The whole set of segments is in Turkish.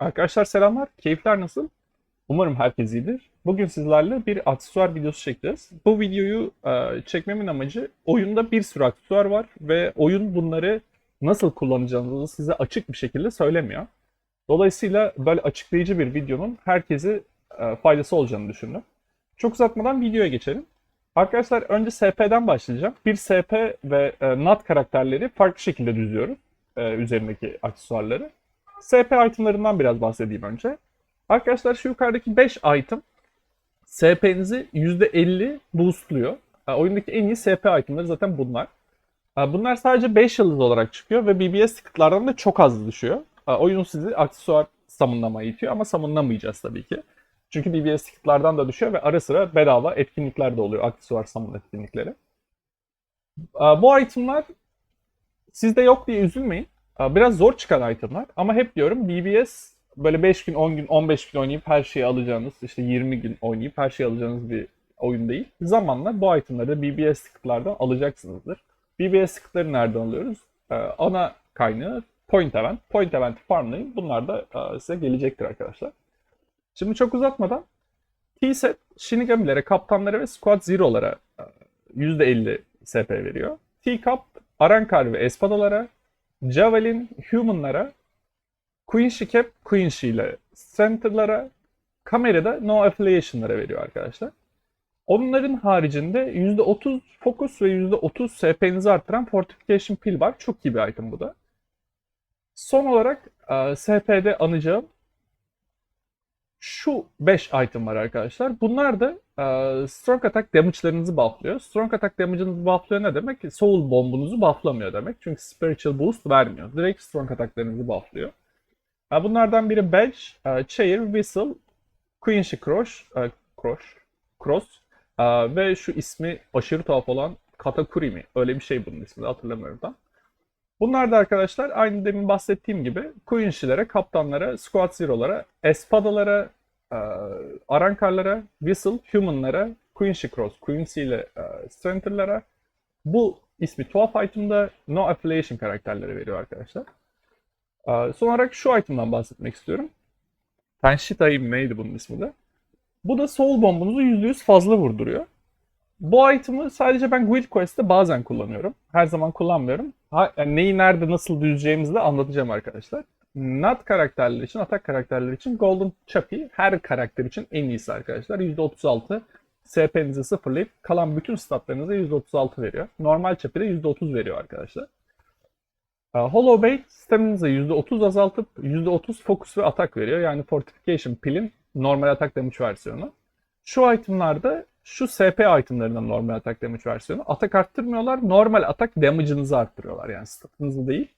Arkadaşlar selamlar. Keyifler nasıl? Umarım herkes iyidir. Bugün sizlerle bir aksesuar videosu çekeceğiz. Bu videoyu e, çekmemin amacı oyunda bir sürü aksesuar var ve oyun bunları nasıl kullanacağınızı size açık bir şekilde söylemiyor. Dolayısıyla böyle açıklayıcı bir videonun herkese e, faydası olacağını düşündüm. Çok uzatmadan videoya geçelim. Arkadaşlar önce SP'den başlayacağım. Bir SP ve e, NAT karakterleri farklı şekilde düzüyoruz. E, üzerindeki aksesuarları. SP itemlarından biraz bahsedeyim önce. Arkadaşlar şu yukarıdaki 5 item SP'nizi %50 boostluyor. Oyundaki en iyi SP itemları zaten bunlar. Bunlar sadece 5 yıldız olarak çıkıyor ve BBS ticketlardan da çok az düşüyor. Oyun sizi aksesuar summonlamaya itiyor ama summonlamayacağız tabii ki. Çünkü BBS ticketlardan da düşüyor ve ara sıra bedava etkinlikler de oluyor. Aksesuar summon etkinlikleri. Bu itemlar sizde yok diye üzülmeyin. Aa, Biraz zor çıkan itemlar ama hep diyorum BBS böyle 5 gün, 10 gün, 15 gün oynayıp her şeyi alacağınız, işte 20 gün oynayıp her şeyi alacağınız bir oyun değil. Zamanla bu itemleri de BBS ticketlardan alacaksınızdır. BBS ticketları nereden alıyoruz? Ee, ana kaynağı Point Event. Point Event'i farmlayın. Bunlar da e, size gelecektir arkadaşlar. Şimdi çok uzatmadan T-Set Shinigamilere, Kaptanlara ve Squad Zero'lara e, %50 SP veriyor. T-Cup Arankar ve Espadalara, Javelin Human'lara, Queen Cap Queen ile Center'lara, kamerada No Affiliation'lara veriyor arkadaşlar. Onların haricinde %30 Focus ve %30 SP'nizi arttıran Fortification Pill var. Çok iyi bir item bu da. Son olarak SP'de anacağım şu 5 item var arkadaşlar. Bunlar da e, strong attack damage'larınızı bufflıyor. Strong attack damage'ınızı bufflıyor ne demek? Soul bombunuzu bufflamıyor demek. Çünkü spiritual boost vermiyor. Direkt strong attacklarınızı bufflıyor. E, bunlardan biri badge, e, chair, whistle, queenshi cross, e, cross, cross e, ve şu ismi aşırı tuhaf olan katakuri mi? Öyle bir şey bunun ismi de hatırlamıyorum tam. Bunlar da arkadaşlar aynı demin bahsettiğim gibi Queen'şilere, kaptanlara, Squad Zero'lara, Espada'lara, e, Arankar'lara, Whistle, Human'lara, Queen'şi Cross, Queen'si ile e, Center'lara bu ismi tuhaf item'da No Affiliation karakterlere veriyor arkadaşlar. E, son olarak şu item'dan bahsetmek istiyorum. Tenshita'yı neydi bunun ismi de? Bu da Soul Bomb'unuzu %100 fazla vurduruyor. Bu item'ı sadece ben Guild Quest'te bazen kullanıyorum. Her zaman kullanmıyorum. Ha, yani neyi nerede nasıl düzeceğimizi de anlatacağım arkadaşlar. Nat karakterleri için, atak karakterleri için Golden Chappy her karakter için en iyisi arkadaşlar. %36 SP'nizi sıfırlayıp kalan bütün statlarınıza %36 veriyor. Normal Chappy de %30 veriyor arkadaşlar. Ee, Hollow Bait sisteminize %30 azaltıp %30 focus ve atak veriyor. Yani Fortification Pill'in normal atak damage versiyonu. Şu itemlarda şu SP itemlarından normal atak damage versiyonu. Atak arttırmıyorlar. Normal atak damage'ınızı arttırıyorlar. Yani statınızı değil.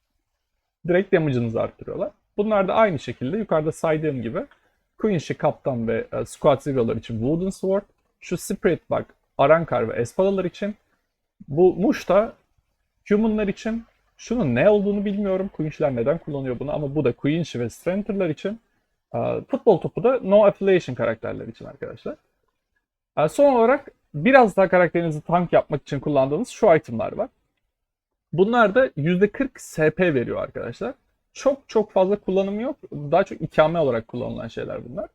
Direkt damage'ınızı arttırıyorlar. Bunlar da aynı şekilde yukarıda saydığım gibi Queen'shi Kaptan ve e, Squad Zero'lar için Wooden Sword. Şu Spirit Bug, Arankar ve Espadalar için. Bu Mush da Human'lar için. Şunun ne olduğunu bilmiyorum. Queen'şiler neden kullanıyor bunu ama bu da Queen'shi ve Strengther'lar için. E, Futbol topu da No Affiliation karakterler için arkadaşlar. E, Son olarak biraz daha karakterinizi tank yapmak için kullandığınız şu itemlar var. Bunlar da %40 SP veriyor arkadaşlar. Çok çok fazla kullanımı yok. Daha çok ikame olarak kullanılan şeyler bunlar.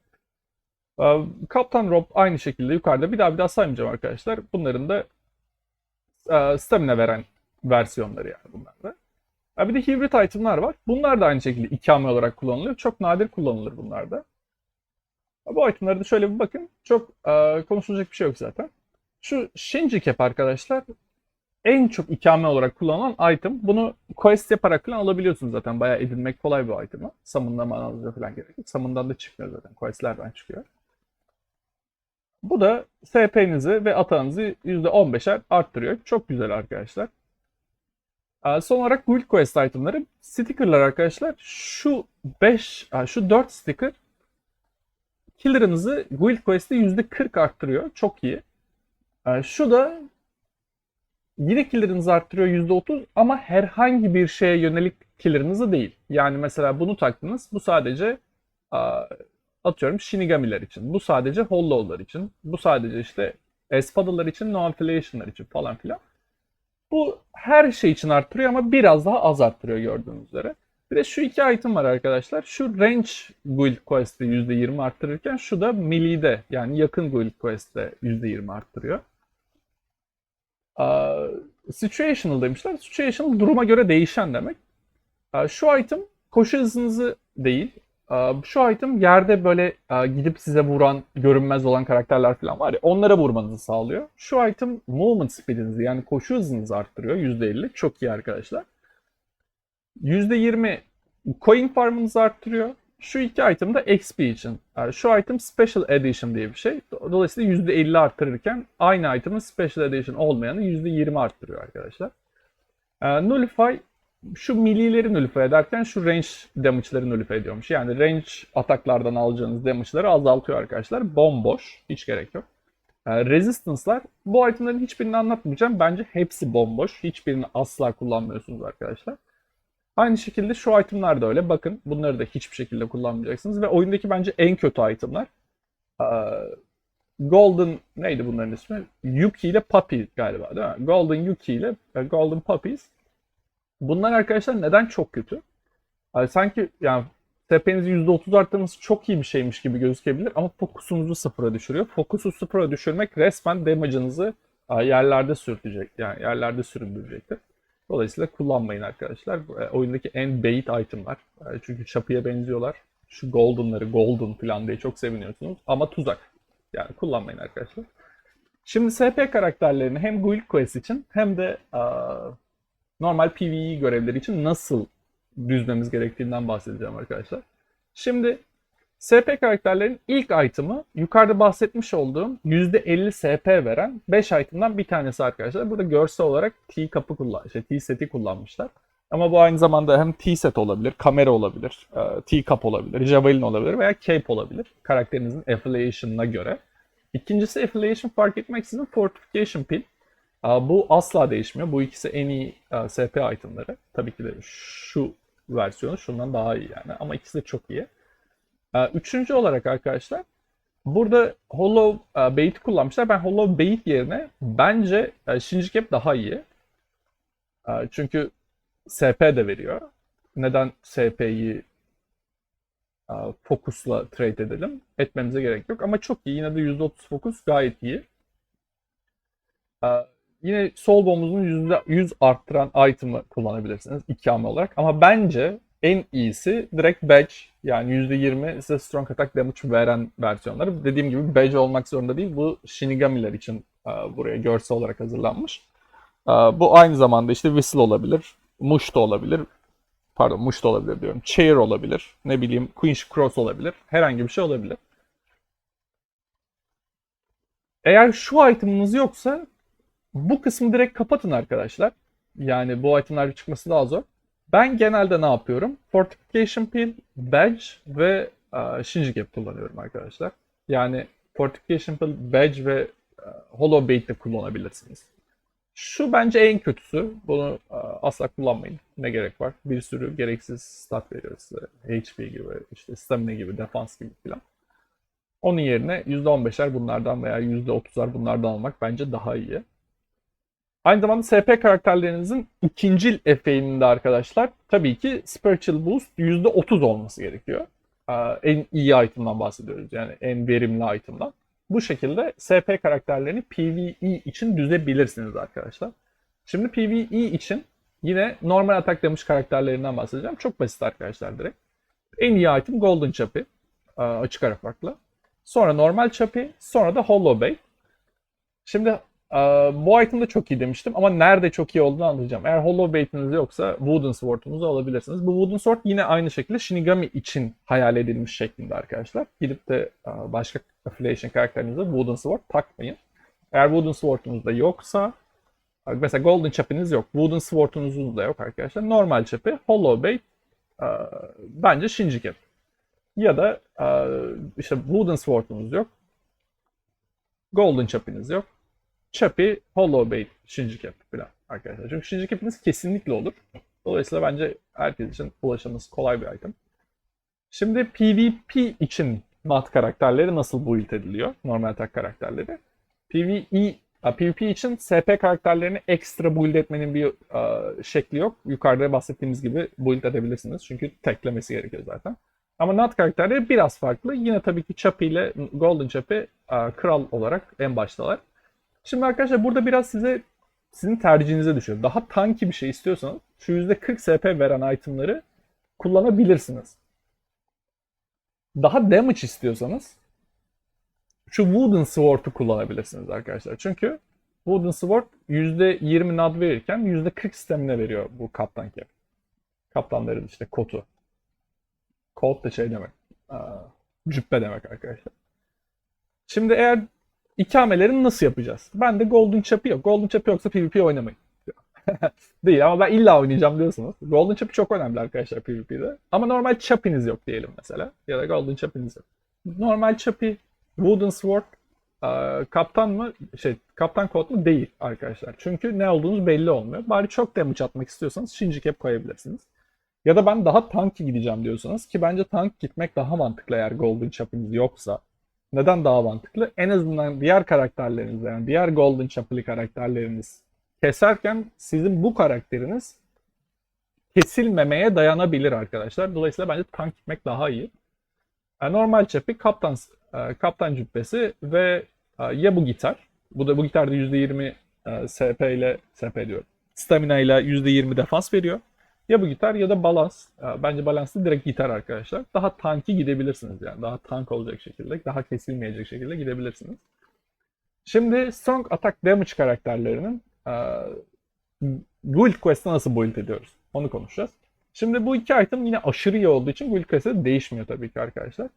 E, Kaptan Rob aynı şekilde yukarıda. Bir daha bir daha saymayacağım arkadaşlar. Bunların da e, stamina veren versiyonları yani bunlar da. E, Bir de hibrit itemlar var. Bunlar da aynı şekilde ikame olarak kullanılıyor. Çok nadir kullanılır bunlar da. Bu itemlara şöyle bir bakın. Çok e, konuşulacak bir şey yok zaten. Şu Shinji Cap arkadaşlar en çok ikame olarak kullanılan item. Bunu quest yaparak falan alabiliyorsunuz zaten. Bayağı edinmek kolay bir item'ı. Summon'lamanıza falan gerek yok. Summon'dan da çıkmıyor zaten. Quest'lerden çıkıyor. Bu da SP'nizi ve atağınızı %15'er arttırıyor. Çok güzel arkadaşlar. Ee, Son olarak Guild Quest itemları. Sticker'lar arkadaşlar. Şu 5, şu 4 sticker killer'ınızı Guild Quest'te %40 arttırıyor. Çok iyi. Ee, Şu da yine killer'ınızı arttırıyor %30 ama herhangi bir şeye yönelik killer'ınızı değil. Yani mesela bunu taktınız. Bu sadece atıyorum Shinigami'ler için. Bu sadece Hollow'lar için. Bu sadece işte Espada'lar için, No Affiliation'lar için falan filan. Bu her şey için arttırıyor ama biraz daha az arttırıyor gördüğünüz üzere. Bir de şu iki item var arkadaşlar. Şu range guild quest'te %20 arttırırken şu da melee'de yani yakın guild quest'te %20 arttırıyor. Aa, situational demişler. Situational duruma göre değişen demek. Aa, şu item koşu hızınızı değil. aa, Şu item yerde böyle aa, gidip size vuran, görünmez olan karakterler falan var ya onlara vurmanızı sağlıyor. Şu item movement speed'inizi yani koşu hızınızı arttırıyor %50. Çok iyi arkadaşlar. %20 coin farmınızı arttırıyor. Şu iki item da XP için. Yani şu item Special Edition diye bir şey. Dolayısıyla %50 arttırırken aynı item'ın Special Edition olmayanı %20 arttırıyor arkadaşlar. Ee, Nullify şu millileri nullify ederken şu range damage'ları nullify ediyormuş. Yani range ataklardan alacağınız damage'ları azaltıyor arkadaşlar. Bomboş. Hiç gerek yok. Ee, Resistance'lar bu itemlerin hiçbirini anlatmayacağım. Bence hepsi bomboş. Hiçbirini asla kullanmıyorsunuz arkadaşlar. Aynı şekilde şu itemler de öyle. Bakın bunları da hiçbir şekilde kullanmayacaksınız. Ve oyundaki bence en kötü itemler. Golden neydi bunların ismi? Yuki ile Puppy galiba değil mi? Golden Yuki ile e, Golden Puppies. Bunlar arkadaşlar neden çok kötü? Yani sanki yani TP'nizi %30 arttırması çok iyi bir şeymiş gibi gözükebilir ama fokusunuzu sıfıra düşürüyor. Fokusu sıfıra düşürmek resmen damage'ınızı yerlerde sürtecek. Yani yerlerde süründürecektir. Dolayısıyla kullanmayın arkadaşlar. E, Oyundaki en bait itemlar. E, Çünkü çapıya benziyorlar. Şu golden'ları golden falan diye çok seviniyorsunuz. Ama tuzak. Yani kullanmayın arkadaşlar. Şimdi SP karakterlerini hem Guild Quest için hem de aa, normal PvE görevleri için nasıl düzmemiz gerektiğinden bahsedeceğim arkadaşlar. Şimdi SP karakterlerin ilk item'ı yukarıda bahsetmiş olduğum %50 SP veren 5 item'dan bir tanesi arkadaşlar. Burada görsel olarak T kapı kullan, işte T seti kullanmışlar. Ama bu aynı zamanda hem T set olabilir, kamera olabilir, e, T cup olabilir, javelin olabilir veya cape olabilir karakterinizin affiliation'ına göre. İkincisi affiliation fark etmeksizin fortification pin. E, Bu asla değişmiyor. Bu ikisi en iyi e, SP itemları. Tabii ki de şu versiyonu şundan daha iyi yani ama ikisi de çok iyi. Ee, Üçüncü olarak arkadaşlar burada Hollow e, Bait kullanmışlar. Ben Hollow Bait yerine bence e, Shinji Cap daha iyi. E, Çünkü SP de veriyor. Neden SP'yi fokusla trade edelim? Etmemize gerek yok ama çok iyi. Yine de %30 fokus gayet iyi. Yine sol bomb'unuzun %100 arttıran item'ı kullanabilirsiniz ikame olarak. Ama bence en iyisi direkt badge yani %20 size strong attack damage veren versiyonları. Dediğim gibi badge olmak zorunda değil. Bu Shinigami'ler için e, buraya görsel olarak hazırlanmış. E, Bu aynı zamanda işte whistle olabilir, mush da olabilir. Pardon mush da olabilir diyorum. Chair olabilir. Ne bileyim Queen's Cross olabilir. Herhangi bir şey olabilir. Eğer şu item'ınız yoksa bu kısmı direkt kapatın arkadaşlar. Yani bu itemler çıkması daha zor. Ben genelde ne yapıyorum? Fortification Pin, Badge ve e, Shinji kullanıyorum arkadaşlar. Yani Fortification Pin, Badge ve e, Hollow Bait de kullanabilirsiniz. Şu bence en kötüsü. Bunu e, asla kullanmayın. Ne gerek var? Bir sürü gereksiz stat veriyor size. HP gibi, işte stamina gibi, defans gibi falan. Onun yerine %15'er bunlardan veya %30'ar bunlardan almak bence daha iyi. Aynı zamanda SP karakterlerinizin ikincil efeğinde arkadaşlar tabii ki Spiritual Boost %30 olması gerekiyor. En iyi item'dan bahsediyoruz yani en verimli item'dan. Bu şekilde SP karakterlerini PvE için düzebilirsiniz arkadaşlar. Şimdi PvE için yine normal atak demiş karakterlerinden bahsedeceğim. Çok basit arkadaşlar direkt. En iyi item Golden Chappy. Açık ara farklı. Sonra normal Chappy. Sonra da Hollow Bait. Şimdi bu item de çok iyi demiştim ama nerede çok iyi olduğunu anlatacağım. Eğer Hollow Bait'iniz yoksa Wooden Sword'unuzu alabilirsiniz. Bu Wooden Sword yine aynı şekilde Shinigami için hayal edilmiş şeklinde arkadaşlar. Gidip de e, başka affiliation karakterinize Wooden Sword takmayın. Eğer Wooden Sword'unuz da yoksa e, mesela Golden Chappy'niz yok. Wooden Sword'unuz da yok arkadaşlar. Normal Chappy, Hollow Bait e, bence Shinji Cap. Ya da işte Wooden Sword'unuz yok. Golden Chappy'niz yok. Chappy, Hollow Bait, Shinji Cap falan arkadaşlar. Çünkü Shinji Cap'iniz kesinlikle olur. Dolayısıyla bence herkes için ulaşılması kolay bir item. Şimdi PvP için mat karakterleri nasıl build ediliyor? Normal atak karakterleri. PvE E, PvP için SP karakterlerini ekstra build etmenin bir e, şekli yok. Yukarıda bahsettiğimiz gibi build edebilirsiniz. Çünkü teklemesi gerekiyor zaten. Ama Nat karakterleri biraz farklı. Yine tabii ki Chappie ile Golden Chappie kral olarak en baştalar. Şimdi arkadaşlar burada biraz size sizin tercihinize düşüyor. Daha tanki bir şey istiyorsanız şu %40 SP veren itemları kullanabilirsiniz. Daha damage istiyorsanız şu Wooden Sword'u kullanabilirsiniz arkadaşlar. Çünkü Wooden Sword %20 nad verirken %40 stamina veriyor bu kaptan cap. Kaptanların işte kotu. Coat da şey demek. aa, Cübbe demek arkadaşlar. Şimdi eğer ikamelerini nasıl yapacağız? Ben de Golden Chap'i yok. Golden Chap'i yoksa PvP oynamayın. Değil ama ben illa oynayacağım diyorsunuz. Golden Chap'i çok önemli arkadaşlar PvP'de. Ama normal Chap'iniz yok diyelim mesela. Ya da Golden Chap'iniz yok. Normal Chap'i Wooden Sword kaptan mı şey kaptan kod mu değil arkadaşlar. Çünkü ne olduğunuz belli olmuyor. Bari çok damage atmak istiyorsanız Shinji Cap koyabilirsiniz. Ya da ben daha tanki gideceğim diyorsanız ki bence tank gitmek daha mantıklı eğer Golden Chap'iniz yoksa. Neden daha mantıklı? En azından diğer karakterleriniz yani diğer Golden Chap'li karakterleriniz keserken sizin bu karakteriniz kesilmemeye dayanabilir arkadaşlar. Dolayısıyla bence tank gitmek daha iyi. E, Normal çepi, kaptan e, kaptan cübbesi ve e, ya bu gitar. Bu da bu gitarda %20 e, SP ile SP diyorum. Stamina ile %20 defans veriyor. Ya bu gitar ya da balans. E, Bence balanslı direkt gitar arkadaşlar. Daha tanki gidebilirsiniz yani. Daha tank olacak şekilde, daha kesilmeyecek şekilde gidebilirsiniz. Şimdi Strong Attack Damage karakterlerinin e, Guild Quest'te nasıl build ediyoruz? Onu konuşacağız. Şimdi bu iki item yine aşırı iyi olduğu için Guild Quest'te değişmiyor tabii ki arkadaşlar.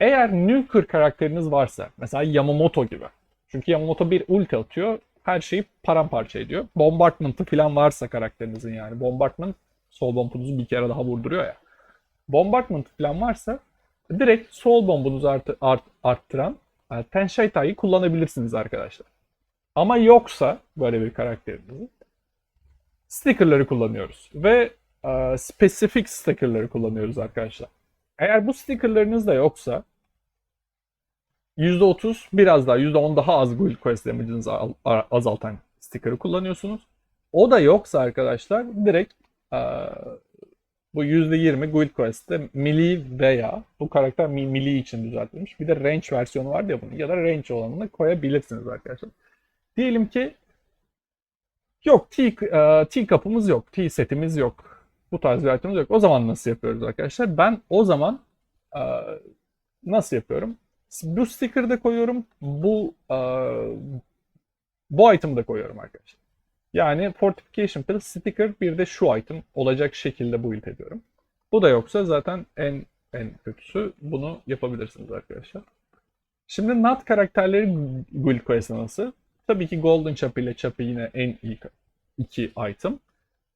Eğer Nuker karakteriniz varsa, mesela Yamamoto gibi. Çünkü Yamamoto bir ulti atıyor, her şeyi paramparça ediyor. Bombardment'ı falan varsa karakterinizin yani. Bombardment sol bombunuzu bir kere daha vurduruyor ya. Bombardment falan varsa direkt sol bombunuzu artı, art, arttıran e, Tenshaitai'yi kullanabilirsiniz arkadaşlar. Ama yoksa böyle bir karakterinizin stickerları kullanıyoruz. Ve e, spesifik stickerları kullanıyoruz arkadaşlar. Eğer bu stickerlarınız da yoksa %30 biraz daha %10 daha az Guild Quest damage'ınızı azaltan sticker'ı kullanıyorsunuz. O da yoksa arkadaşlar direkt bu %20 Guild Quest'te melee veya bu karakter melee için düzeltilmiş. Bir de range versiyonu var ya bunun ya da range olanını koyabilirsiniz arkadaşlar. Diyelim ki yok T, e, T kapımız yok, T setimiz yok. Bu tarz bir itemimiz yok. O zaman nasıl yapıyoruz arkadaşlar? Ben o zaman e, nasıl yapıyorum? Bu sticker'ı da koyuyorum. Bu e, bu item'ı da koyuyorum arkadaşlar. Yani Fortification Pill, sticker bir de şu item olacak şekilde build ediyorum. Bu da yoksa zaten en en kötüsü bunu yapabilirsiniz arkadaşlar. Şimdi Nut karakterleri Guild Quest'e nasıl? Tabii ki Golden Chappie ile Chappie yine en iyi iki item.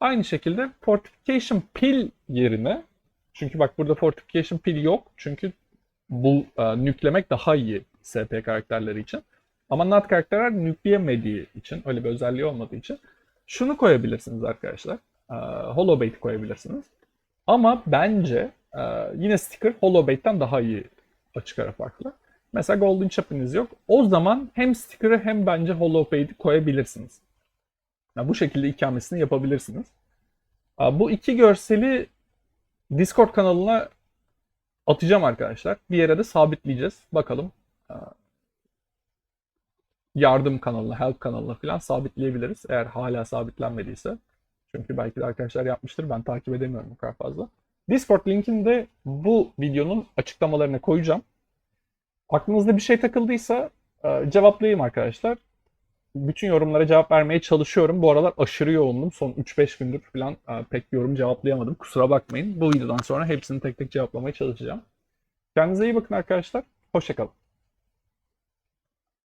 Aynı şekilde Fortification Pill yerine çünkü bak burada Fortification Pill yok. Çünkü bu e, nüklemek daha iyi SP karakterleri için. Ama Nut karakterler nükleyemediği için, öyle bir özelliği olmadığı için şunu koyabilirsiniz arkadaşlar. E, Hollow Bait koyabilirsiniz. Ama bence e, yine sticker Hollow Bait'ten daha iyi açık ara farklı. Mesela Golden Chap'iniz yok. O zaman hem sticker'ı hem bence Hollow Bait'i koyabilirsiniz. Yani bu şekilde ikamesini yapabilirsiniz. Bu iki görseli Discord kanalına atacağım arkadaşlar. Bir yere de sabitleyeceğiz. Bakalım aa, yardım kanalına, help kanalına falan sabitleyebiliriz. Eğer hala sabitlenmediyse. Çünkü belki de arkadaşlar yapmıştır. Ben takip edemiyorum bu kadar fazla. Discord linkini de bu videonun açıklamalarına koyacağım. Aklınızda bir şey takıldıysa e, cevaplayayım arkadaşlar. Bütün yorumlara cevap vermeye çalışıyorum. Bu aralar aşırı yoğundum. Son 3-5 gündür falan e, pek yorum cevaplayamadım. Kusura bakmayın. Bu videodan sonra hepsini tek tek cevaplamaya çalışacağım. Kendinize iyi bakın arkadaşlar. Hoşçakalın.